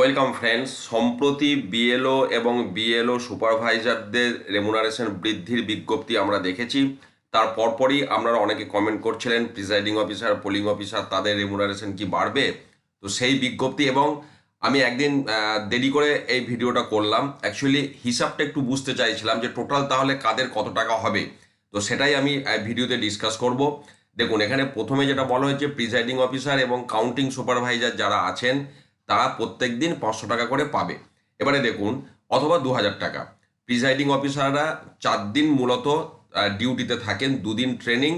Welcome friends সম্প্রতি BLO এবং BLO সুপারভাইজারদের রেমুনারেশন বৃদ্ধির বিজ্ঞপ্তি আমরা দেখেছি। তার পরপরই আপনারা অনেকে কমেন্ট করছিলেন প্রিসাইডিং অফিসার পোলিং অফিসার তাদের রেমুনারেশন কি বাড়বে? তো সেই বিজ্ঞপ্তি এবং আমি একদিন দেরি করে এই ভিডিওটা করলাম। অ্যাকচুয়ালি হিসাবটা একটু বুঝতে চাইছিলাম যে টোটাল তাহলে কাদের কত টাকা হবে? তো সেটাই আমি ভিডিওতে ডিসকাস করব। দেখুন, এখানে প্রথমে যেটা বলা হয়েছে প্রিসাইডিং অফিসার এবং কাউন্টিং সুপারভাইজার যারা আছেন তারা প্রত্যেক দিন পাঁচশো টাকা করে পাবে। এবারে দেখুন, অথবা দু হাজার টাকা। প্রিসাইডিং অফিসাররা চার দিন মূলত ডিউটিতে থাকেন, দুদিন ট্রেনিং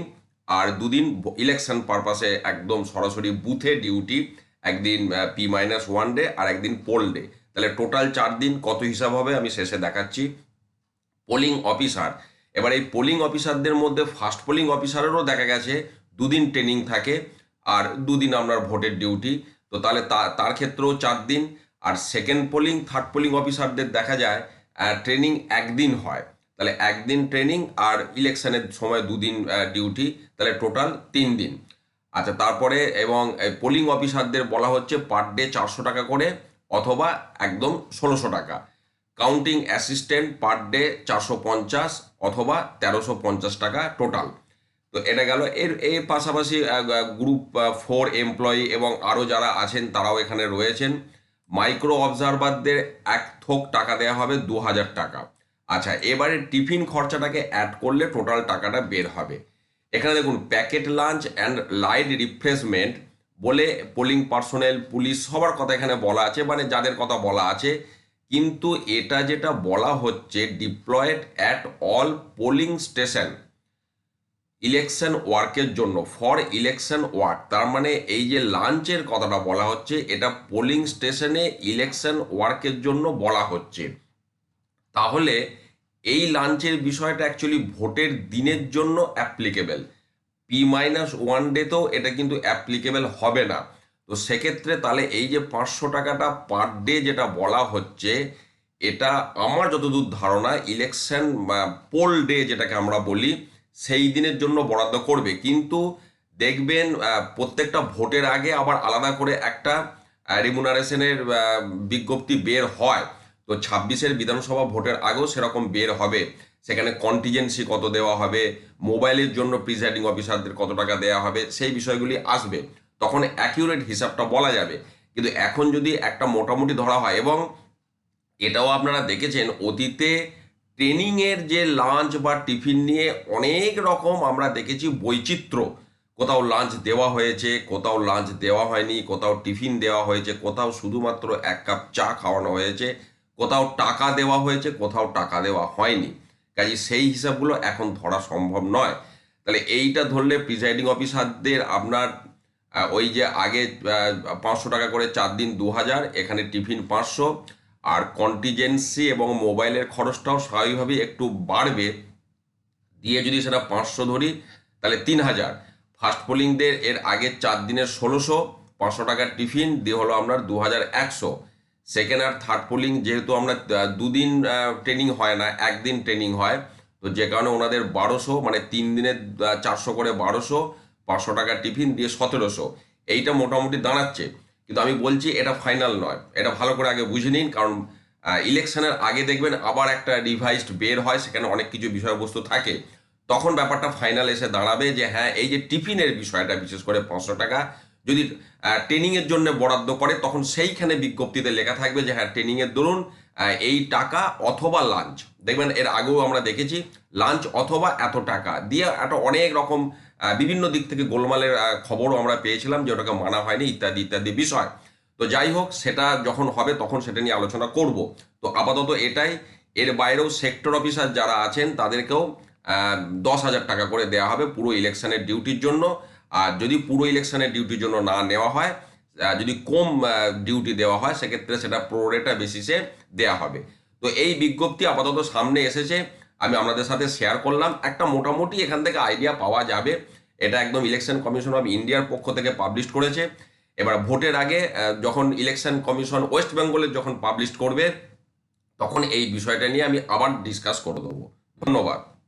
আর দুদিন ইলেকশন পারপাসে একদম সরাসরি বুথে ডিউটি, একদিন পি মাইনাস ওয়ান ডে আর একদিন পোল ডে তাহলে টোটাল চার দিন কত হিসাব হবে আমি শেষে দেখাচ্ছি। পোলিং অফিসার এবার এই পোলিং অফিসারদের মধ্যে ফার্স্ট পোলিং অফিসারেরও দেখা গেছে, দুদিন ট্রেনিং থাকে আর দুদিন আপনার ভোটের ডিউটি তো তাহলে তার ক্ষেত্রেও চার দিন, আর সেকেন্ড পোলিং থার্ড পোলিং অফিসারদের দেখা যায় ট্রেনিং একদিন হয়। তাহলে একদিন ট্রেনিং আর ইলেকশনের সময় দুদিন ডিউটি তাহলে টোটাল তিন দিন। আচ্ছা তারপরে এবং পোলিং অফিসারদের বলা হচ্ছে পার ডে চারশো টাকা করে, অথবা একদম ষোলোশো টাকা। কাউন্টিং অ্যাসিস্ট্যান্ট পার ডে চারশো পঞ্চাশ, অথবা তেরোশো পঞ্চাশ টাকা টোটাল তো এটা গেল। এর এর পাশাপাশি গ্রুপ ফোর এমপ্লয়ি এবং আরও যারা আছেন তারাও এখানে রয়েছেন। মাইক্রো অবজারভারদের এক থোক টাকা দেওয়া হবে দু হাজার টাকা। আচ্ছা এবারে টিফিন খরচাটাকে অ্যাড করলে টোটাল টাকাটা বের হবে। এখানে দেখুন packet lunch and light refreshment বলে পোলিং পার্সোনেল পুলিশ সবার কথা এখানে বলা আছে মানে যাদের কথা বলা আছে। কিন্তু এটা যেটা বলা হচ্ছে deployed at all polling station election ওয়ার্কের জন্য ফর ইলেকশন ওয়ার্ক তার মানে এই যে লাঞ্চের কথাটা বলা হচ্ছে, এটা পোলিং স্টেশনে ইলেকশন ওয়ার্কের জন্য বলা হচ্ছে। তাহলে এই লাঞ্চের বিষয়টা অ্যাকচুয়ালি ভোটের দিনের জন্য অ্যাপ্লিকেবেল পি মাইনাস ওয়ান ডেতেও এটা কিন্তু অ্যাপ্লিকেবেল হবে না। তো সেক্ষেত্রে তাহলে এই যে পাঁচশো টাকাটা পার ডে যেটা বলা হচ্ছে, এটা আমার যতদূর ধারণা ইলেকশন পোল ডে যেটাকে আমরা বলি সেই দিনের জন্য বরাদ্দ করবে। কিন্তু দেখবেন প্রত্যেকটা ভোটের আগে আবার আলাদা করে একটা রিমুনারেশনের বিজ্ঞপ্তি বের হয়। তো ছাব্বিশের বিধানসভা ভোটের আগেও সেরকম বের হবে। সেখানে কন্টিজেন্সি কত দেওয়া হবে, মোবাইলের জন্য প্রিসাইডিং অফিসারদের কত টাকা দেওয়া হবে, সেই বিষয়গুলি আসবে। তখন অ্যাকিউরেট হিসাবটা বলা যাবে। কিন্তু এখন যদি একটা মোটামুটি ধরা হয়, এবং এটাও আপনারা দেখেছেন, অতীতে ট্রেনিংয়ের যে লাঞ্চ বা টিফিন নিয়ে অনেক রকম আমরা দেখেছি বৈচিত্র্য। কোথাও লাঞ্চ দেওয়া হয়েছে, কোথাও লাঞ্চ দেওয়া হয়নি, কোথাও টিফিন দেওয়া হয়েছে, কোথাও শুধুমাত্র এক কাপ চা খাওয়ানো হয়েছে, কোথাও টাকা দেওয়া হয়েছে, কোথাও টাকা দেওয়া হয়নি। কাজে সেই হিসাবগুলো এখন ধরা সম্ভব নয়। তাহলে এইটা ধরলে প্রিসাইডিং অফিসারদের আপনার ওই যে আগে পাঁচশো টাকা করে চার দিন দু হাজার, এখানে টিফিন পাঁচশো আর কন্টিজেন্সি এবং মোবাইলের খরচটাও স্বাভাবিকভাবেই একটু বাড়বে। দিয়ে যদি সেটা পাঁচশো ধরি, তাহলে তিন হাজার। ফার্স্ট পোলিংদের এর আগের চার দিনের ষোলোশো, পাঁচশো টাকার টিফিন, দিয়ে হলো আপনার দু হাজার একশো। সেকেন্ড আর থার্ড পোলিং যেহেতু আমরা দুদিন ট্রেনিং হয় না, একদিন ট্রেনিং হয়, তো যে কারণে ওনাদের বারোশো মানে তিন দিনের চারশো করে বারোশো, পাঁচশো টাকার টিফিন, দিয়ে সতেরোশো। এইটা মোটামুটি দাঁড়াচ্ছে। কিন্তু আমি বলছি এটা ফাইনাল নয়। এটা ভালো করে আগে বুঝে নিন, কারণ ইলেকশনের আগে দেখবেন আবার একটা রিভাইসড বের হয়, সেখানে অনেক কিছু বিষয়বস্তু থাকে। তখন ব্যাপারটা ফাইনাল এসে দাঁড়াবে যে হ্যাঁ এই যে টিফিনের বিষয়টা, বিশেষ করে পাঁচশো টাকা, যদি ট্রেনিংয়ের জন্য বরাদ্দ করে, তখন সেইখানে বিজ্ঞপ্তিতে লেখা থাকবে যে হ্যাঁ ট্রেনিংয়ের দরুন এই টাকা অথবা লাঞ্চ দেখবেন এর আগেও আমরা দেখেছি লাঞ্চ অথবা এত টাকা দিয়ে একটা অনেক রকম বিভিন্ন দিক থেকে গোলমালের খবরও আমরা পেয়েছিলাম যে ওটাকে মানা হয়নি, ইত্যাদি ইত্যাদি বিষয়। তো যাই হোক, সেটা যখন হবে তখন সেটা নিয়ে আলোচনা করব। তো আপাতত এটাই। এর বাইরেও সেক্টর অফিসার যারা আছেন, তাদেরকেও দশ হাজার টাকা করে দেওয়া হবে পুরো ইলেকশনের ডিউটির জন্য। আর যদি পুরো ইলেকশনের ডিউটির জন্য না নেওয়া হয় যদি কম ডিউটি দেওয়া হয়, সেক্ষেত্রে সেটা প্রোরেটা বেসিসে দেওয়া হবে। তো এই বিজ্ঞপ্তি আপাতত সামনে এসেছে, আমি আপনাদের সাথে শেয়ার করলাম। একটা মোটামুটি এখান থেকে আইডিয়া পাওয়া যাবে। এটা একদম ইলেকশন কমিশন অফ ইন্ডিয়ার পক্ষ থেকে পাবলিশ করেছে। এবার ভোটের আগে যখন ইলেকশন কমিশন ওয়েস্ট বেঙ্গলের যখন পাবলিশ করবে, তখন এই বিষয়টা নিয়ে আমি আবার ডিসকাস করে দেবো। ধন্যবাদ।